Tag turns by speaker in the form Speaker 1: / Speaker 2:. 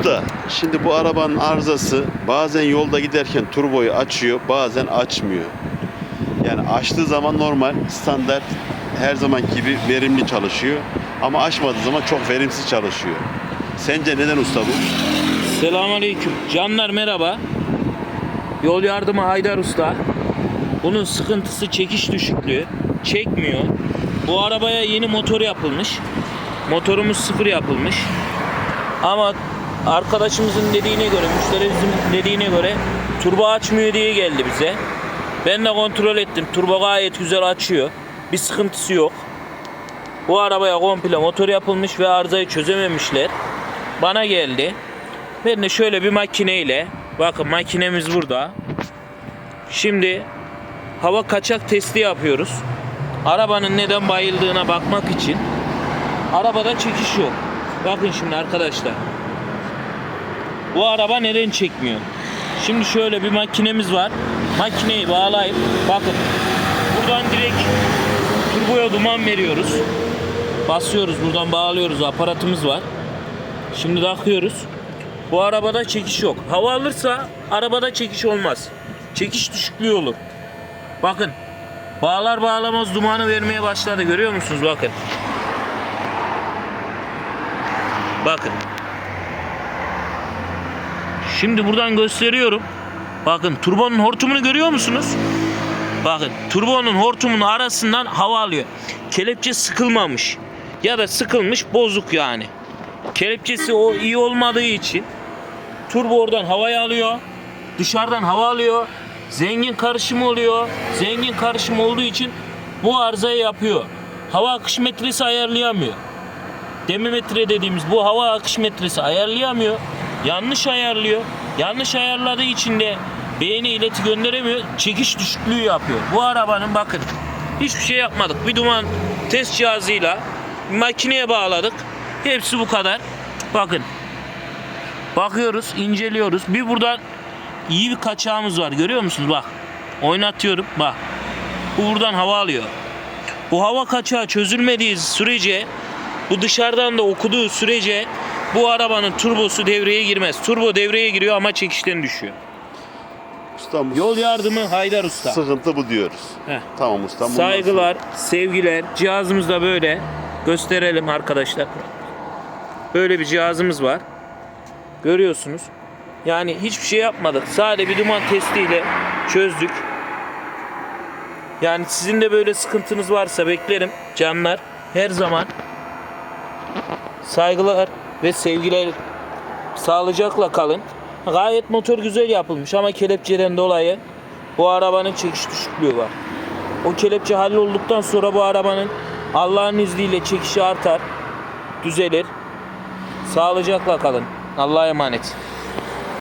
Speaker 1: Usta, şimdi bu arabanın arızası bazen yolda giderken turboyu açıyor, bazen açmıyor. Yani açtığı zaman normal, standart her zaman gibi verimli çalışıyor. Ama açmadığı zaman çok verimsiz çalışıyor. Sence neden usta bu?
Speaker 2: Selamünaleyküm. Canlar merhaba. Yol yardımı Haydar Usta. Bunun sıkıntısı çekiş düşüklüğü. Çekmiyor. Bu arabaya yeni motor yapılmış. Motorumuz sıfır yapılmış. Ama arkadaşımızın dediğine göre, müşterimizin dediğine göre turbo açmıyor diye geldi bize. Ben de kontrol ettim. Turbo gayet güzel açıyor. Bir sıkıntısı yok. Bu arabaya komple motor yapılmış ve arızayı çözememişler. Bana geldi. Ben de şöyle bir makineyle bakın makinemiz burada. Şimdi hava kaçak testi yapıyoruz. Arabanın neden bayıldığına bakmak için. Arabada çekiş yok. Bakın şimdi arkadaşlar. Bu araba neden çekmiyor? Şimdi şöyle bir makinemiz var. Makineyi bağlayıp bakın buradan direkt turboya duman veriyoruz. Basıyoruz buradan bağlıyoruz aparatımız var. Şimdi takıyoruz. Bu arabada çekiş yok. Hava alırsa arabada çekiş olmaz. Çekiş düşüklüğü olur. Bakın. Bağlar bağlamaz dumanı vermeye başladı. Görüyor musunuz? Bakın. Bakın. Şimdi buradan gösteriyorum. Bakın turbonun hortumunu görüyor musunuz? Bakın turbonun hortumun arasından hava alıyor. Kelepçe sıkılmamış. Ya da sıkılmış bozuk yani. Kelepçesi o iyi olmadığı için turbo oradan havayı alıyor. Dışarıdan hava alıyor. Zengin karışımı oluyor. Zengin karışım olduğu için bu arızayı yapıyor. Hava akış metresi ayarlayamıyor. Demimetre dediğimiz bu hava akış metresi ayarlayamıyor. Yanlış ayarlıyor. Yanlış ayarladığı için de beğeni ileti gönderemiyor. Çekiş düşüklüğü yapıyor. Bu arabanın bakın hiçbir şey yapmadık. Bir duman test cihazıyla makineye bağladık. Hepsi bu kadar. Bakın. Bakıyoruz, inceliyoruz. Bir buradan iyi bir kaçağımız var. Görüyor musunuz? Bak. Oynatıyorum. Bak. Bu buradan hava alıyor. Bu hava kaçağı çözülmediği sürece bu dışarıdan da okuduğu sürece bu arabanın turbosu devreye girmez. Turbo devreye giriyor ama çekişten düşüyor.
Speaker 1: Ustam
Speaker 2: Yol yardımı Haydar Usta.
Speaker 1: Sıkıntı bu diyoruz.
Speaker 2: Heh.
Speaker 1: Tamam ustam. bundan
Speaker 2: Saygılar, sevgiler. Cihazımız da böyle. Gösterelim arkadaşlar. Böyle bir cihazımız var. Görüyorsunuz. Yani hiçbir şey yapmadık. Sadece bir duman testiyle çözdük. Yani sizin de böyle sıkıntınız varsa beklerim canlar. Her zaman saygılar ve sevgiler sağlıcakla kalın. Gayet motor güzel yapılmış ama kelepçeden dolayı bu arabanın çekiş düşüklüğü var. O kelepçe hallolduktan sonra bu arabanın Allah'ın izniyle çekişi artar, düzelir. Sağlıcakla kalın. Allah'a emanet.